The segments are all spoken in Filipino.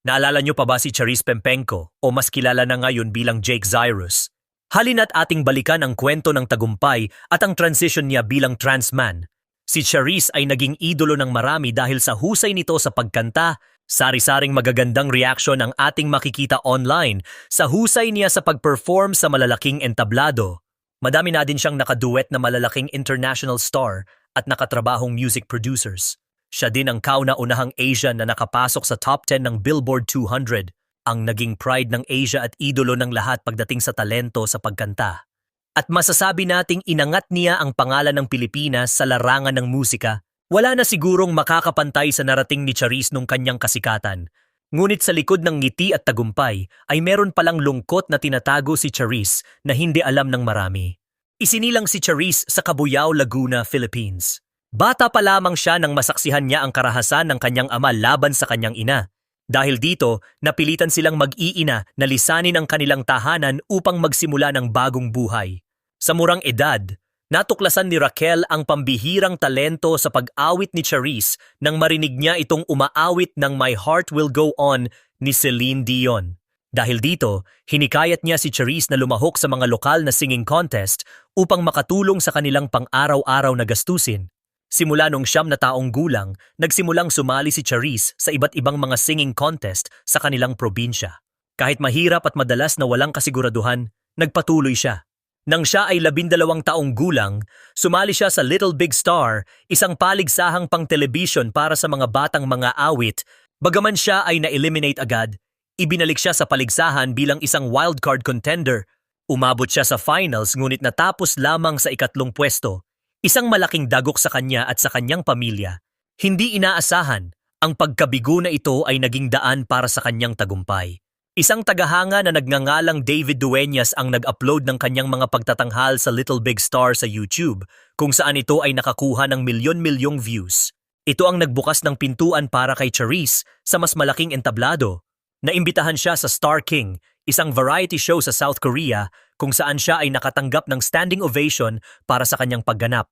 Naalala niyo pa ba si Charis Pempenko o mas kilala na ngayon bilang Jake Zyrus? Halina't ating balikan ang kwento ng tagumpay at ang transition niya bilang trans man. Si Charis ay naging idolo ng marami dahil sa husay nito sa pagkanta, sari-saring magagandang reaksyon ang ating makikita online sa husay niya sa pag-perform sa malalaking entablado. Madami na din siyang nakaduet na malalaking international star at nakatrabahong music producers. Siya din ang kauna-unahang Asian na nakapasok sa top 10 ng Billboard 200, ang naging pride ng Asia at idolo ng lahat pagdating sa talento sa pagkanta. At masasabi nating inangat niya ang pangalan ng Pilipinas sa larangan ng musika. Wala na sigurong makakapantay sa narating ni Charis nung kanyang kasikatan. Ngunit sa likod ng ngiti at tagumpay ay meron palang lungkot na tinatago si Charis na hindi alam ng marami. Isinilang si Charis sa Cabuyao, Laguna, Philippines. Bata pa lamang siya nang masaksihan niya ang karahasan ng kanyang ama laban sa kanyang ina. Dahil dito, napilitan silang mag-iina na lisanin ang kanilang tahanan upang magsimula ng bagong buhay. Sa murang edad, natuklasan ni Raquel ang pambihirang talento sa pag-awit ni Charisse nang marinig niya itong umaawit ng My Heart Will Go On ni Celine Dion. Dahil dito, hinikayat niya si Charisse na lumahok sa mga lokal na singing contest upang makatulong sa kanilang pang-araw-araw na gastusin. Simula nung siyam na taong gulang, nagsimulang sumali si Charisse sa iba't ibang mga singing contest sa kanilang probinsya. Kahit mahirap at madalas na walang kasiguraduhan, nagpatuloy siya. Nang siya ay labindalawang taong gulang, sumali siya sa Little Big Star, isang paligsahang pang television para sa mga batang mga awit. Bagaman siya ay na-eliminate agad, ibinalik siya sa paligsahan bilang isang wildcard contender. Umabot siya sa finals ngunit natapos lamang sa ikatlong pwesto Isang malaking dagok sa kanya at sa kanyang pamilya. Hindi inaasahan, ang pagkabigo na ito ay naging daan para sa kanyang tagumpay. Isang tagahanga na nagngangalang David Dueñas ang nag-upload ng kanyang mga pagtatanghal sa Little Big Star sa YouTube, kung saan ito ay nakakuha ng milyon-milyong views. Ito ang nagbukas ng pintuan para kay Charisse sa mas malaking entablado. Naimbitahan siya sa Star King, isang variety show sa South Korea kung saan siya ay nakatanggap ng standing ovation para sa kanyang pagganap.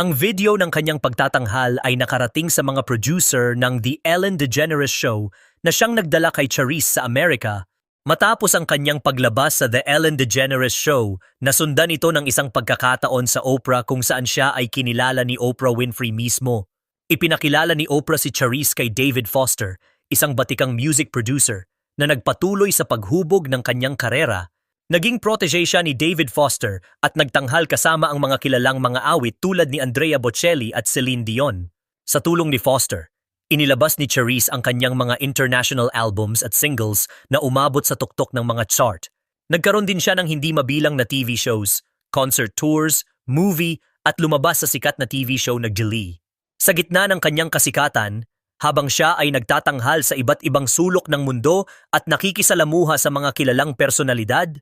Ang video ng kanyang pagtatanghal ay nakarating sa mga producer ng The Ellen DeGeneres Show na siyang nagdala kay Charisse sa Amerika matapos ang kanyang paglabas sa The Ellen DeGeneres Show nasundan ito ng isang pagkakataon sa Oprah kung saan siya ay kinilala ni Oprah Winfrey mismo. Ipinakilala ni Oprah si Charisse kay David Foster, isang batikang music producer na nagpatuloy sa paghubog ng kanyang karera Naging protege siya ni David Foster at nagtanghal kasama ang mga kilalang mga awit tulad ni Andrea Bocelli at Celine Dion. Sa tulong ni Foster, inilabas ni Charisse ang kanyang mga international albums at singles na umabot sa tuktok ng mga chart. Nagkaroon din siya ng hindi mabilang na TV shows, concert tours, movie at lumabas sa sikat na TV show na Glee. Sa gitna ng kanyang kasikatan, habang siya ay nagtatanghal sa iba't ibang sulok ng mundo at nakikisalamuha sa mga kilalang personalidad,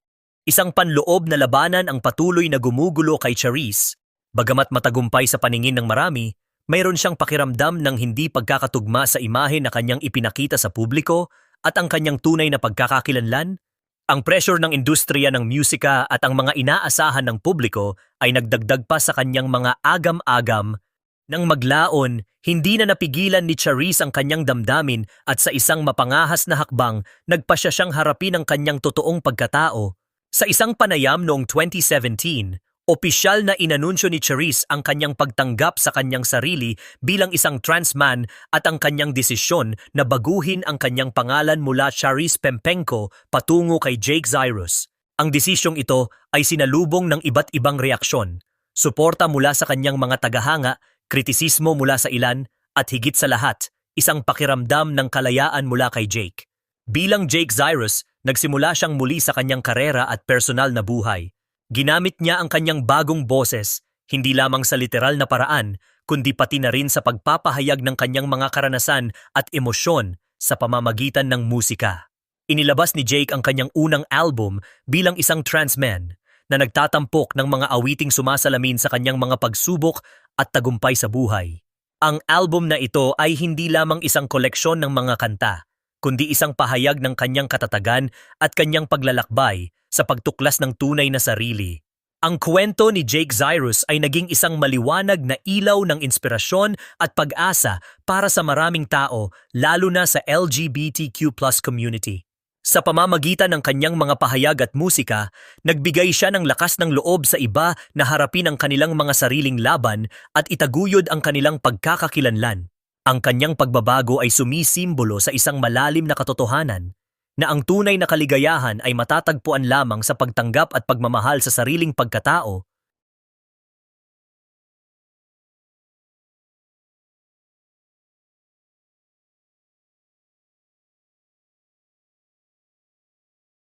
Isang panloob na labanan ang patuloy na gumugulo kay Charisse. Bagamat matagumpay sa paningin ng marami, mayroon siyang pakiramdam ng hindi pagkakatugma sa imahe na kanyang ipinakita sa publiko at ang kanyang tunay na pagkakakilanlan. Ang pressure ng industriya ng musika at ang mga inaasahan ng publiko ay nagdagdag pa sa kanyang mga agam-agam. Nang maglaon, hindi na napigilan ni Charisse ang kanyang damdamin at sa isang mapangahas na hakbang, nagpasya siyang harapin ang kanyang totoong pagkatao sa isang panayam noong 2017, opisyal na inanunsyo ni Charisse ang kanyang pagtanggap sa kanyang sarili bilang isang trans man at ang kanyang desisyon na baguhin ang kanyang pangalan mula Charisse Pempenko patungo kay Jake Zyrus. Ang desisyong ito ay sinalubong ng iba't ibang reaksyon, suporta mula sa kanyang mga tagahanga, kritisismo mula sa ilan, at higit sa lahat, isang pakiramdam ng kalayaan mula kay Jake. Bilang Jake Zyrus, Nagsimula siyang muli sa kanyang karera at personal na buhay. Ginamit niya ang kanyang bagong boses, hindi lamang sa literal na paraan, kundi pati na rin sa pagpapahayag ng kanyang mga karanasan at emosyon sa pamamagitan ng musika. Inilabas ni Jake ang kanyang unang album bilang isang trans man na nagtatampok ng mga awiting sumasalamin sa kanyang mga pagsubok at tagumpay sa buhay. Ang album na ito ay hindi lamang isang koleksyon ng mga kanta, kundi isang pahayag ng kanyang katatagan at kanyang paglalakbay sa pagtuklas ng tunay na sarili. Ang kwento ni Jake Zyrus ay naging isang maliwanag na ilaw ng inspirasyon at pag-asa para sa maraming tao, lalo na sa LGBTQ community. Sa pamamagitan ng kanyang mga pahayag at musika, nagbigay siya ng lakas ng loob sa iba na harapin ang kanilang mga sariling laban at itaguyod ang kanilang pagkakakilanlan. Ang kanyang pagbabago ay sumisimbolo sa isang malalim na katotohanan na ang tunay na kaligayahan ay matatagpuan lamang sa pagtanggap at pagmamahal sa sariling pagkatao